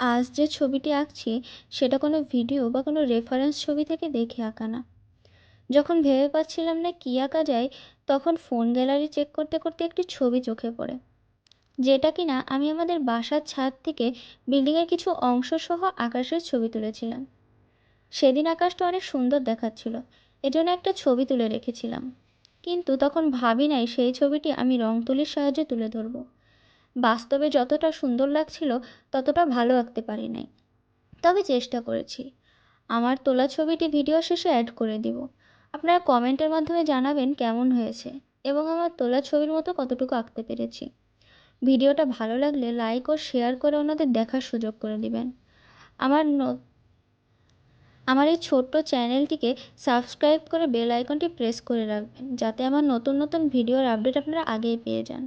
আজ যে ছবিটি আঁকছি, সেটা কোনো ভিডিও বা কোনো রেফারেন্স ছবি থেকে দেখে আঁকা না। যখন ভেবে পাচ্ছিলাম না কী আঁকা যায়, তখন ফোন গ্যালারি চেক করতে করতে একটি ছবি চোখে পড়ে। যেটা কিনা আমি আমাদের বাসার ছাদ থেকে বিল্ডিংয়ের কিছু অংশ সহ আকাশের ছবি তুলেছিলাম। সেদিন আকাশটা অনেক সুন্দর দেখাচ্ছিল, এজন্য একটা ছবি তুলে রেখেছিলাম। কিন্তু তখন ভাবি নাই সেই ছবিটি আমি রং তুলির সাহায্যে তুলে ধরবো। বাস্তবে যতটা সুন্দর লাগছিল, ততটা ভালো আঁকতে পারি নাই। তবে চেষ্টা করেছি। আমার তোলা ছবিটি ভিডিও শেষে অ্যাড করে দিব। আপনারা কমেন্টের মাধ্যমে জানাবেন কেমন হয়েছে এবং আমার তোলা ছবির মতো কতটুকু আঁকতে পেরেছি। ভিডিওটা ভালো লাগলে লাইক ও শেয়ার করে ওনাদের দেখার সুযোগ করে দিবেন। আমার আমার এই ছোট্ট চ্যানেলটিকে সাবস্ক্রাইব করে বেল আইকনটি প্রেস করে রাখবেন, যাতে আমার নতুন নতুন ভিডিওর আপডেট আপনারা আগেই পেয়ে যান।